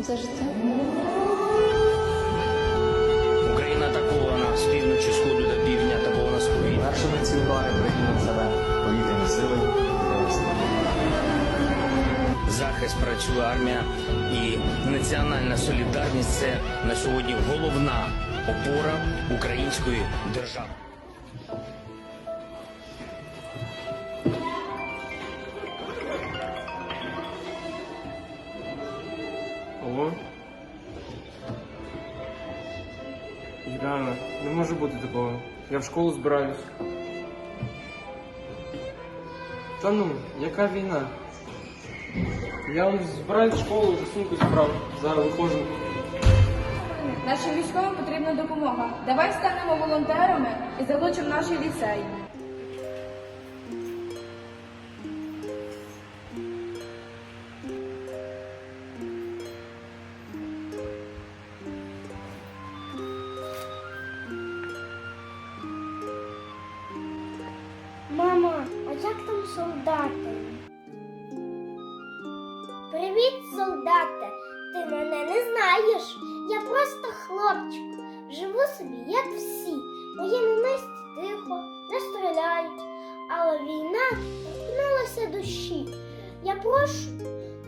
все життя. Україна атакована з півночі, сходу до півдня, атакована з повітря. Першими ці удари прийняли на себе повітряні сили Захист працює армія і національна солідарність це на сьогодні головна опора української держави. Бути такого. Я в школу збираюсь. Та ну, яка війна? Я он збираюсь в школу, вже сумку зібрав. Зараз виходжу. Нашим військовим потрібна допомога. Давай станемо волонтерами і залучимо наш ліцей. Солдати? Привіт, солдате! Ти мене не знаєш. Я просто хлопчик. Живу собі, як всі. Мої на місці тихо, не стріляють. Але війна торкнулася душі. Я прошу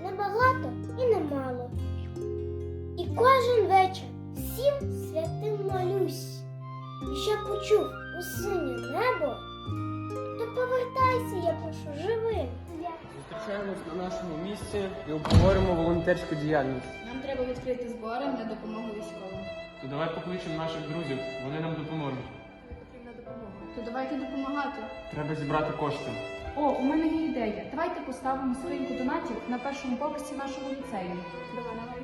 небагато і немало. І кожен вечір всім святим молюсь. І щоб почув у синє небо, повертайся, я прошу, живим. Зустрічаємось на нашому місці і обговоримо волонтерську діяльність. Нам треба відкрити збори на допомогу військовим. То давай покличемо наших друзів, вони нам допоможуть. Потрібна допомога. То давайте допомагати. Треба зібрати кошти. О, у мене є ідея. Давайте поставимо скриньку донатів на першому поверсі нашого ліцею. Давай, давай.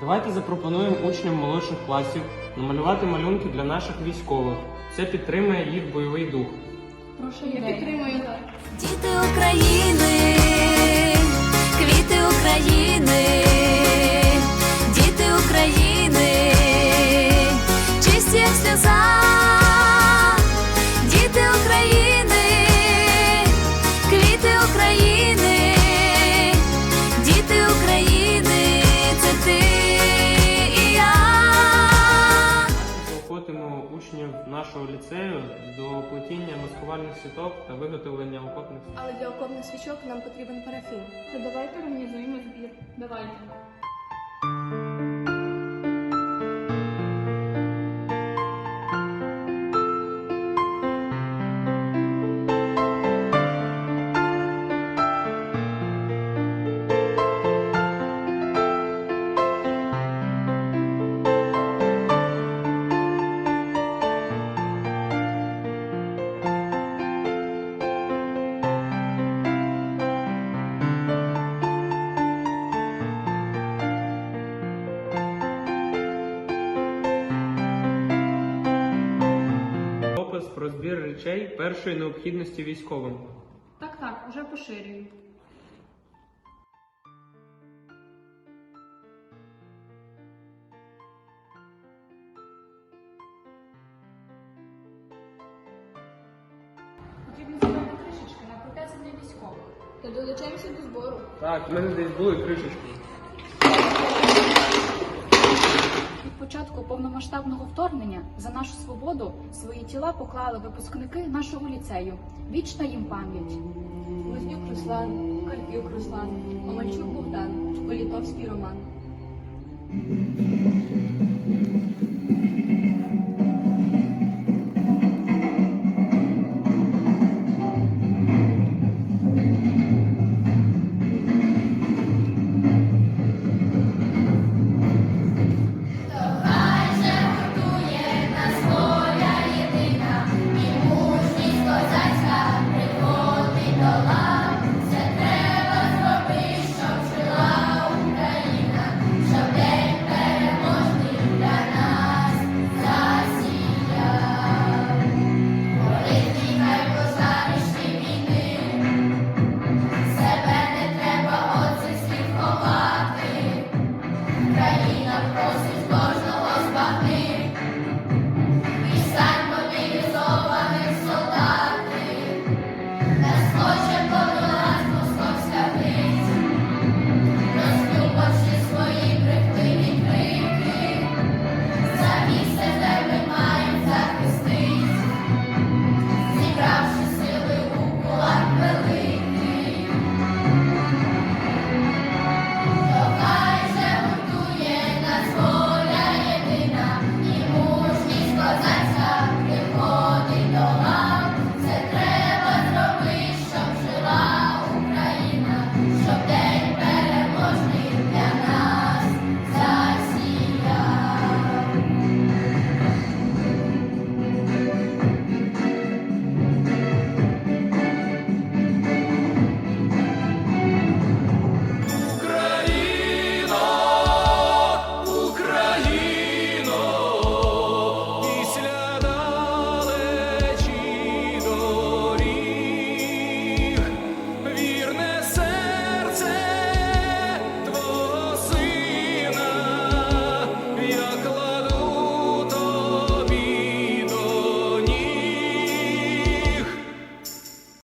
Давайте запропонуємо учням молодших класів намалювати малюнки для наших військових. Це підтримує їх бойовий дух. Прошу Я підтримую так. Діти України, квіти України, нашого ліцею до плетіння маскувальних сіток та виготовлення окопних. Але для окопних свічок нам потрібен парафін. То давайте організуємо збір. Давайте. Речей першої необхідності військовим. Так, так, уже поширюю. Потрібно зробити кришечки на протези для військових. То долучаємося до збору. Так, в мене десь були кришечки. Початку повномасштабного вторгнення за нашу свободу свої тіла поклали випускники нашого ліцею. Вічна їм пам'ять. Вознюк Руслан, Карпюк Руслан, Омельчук Богдан, Політовський Роман.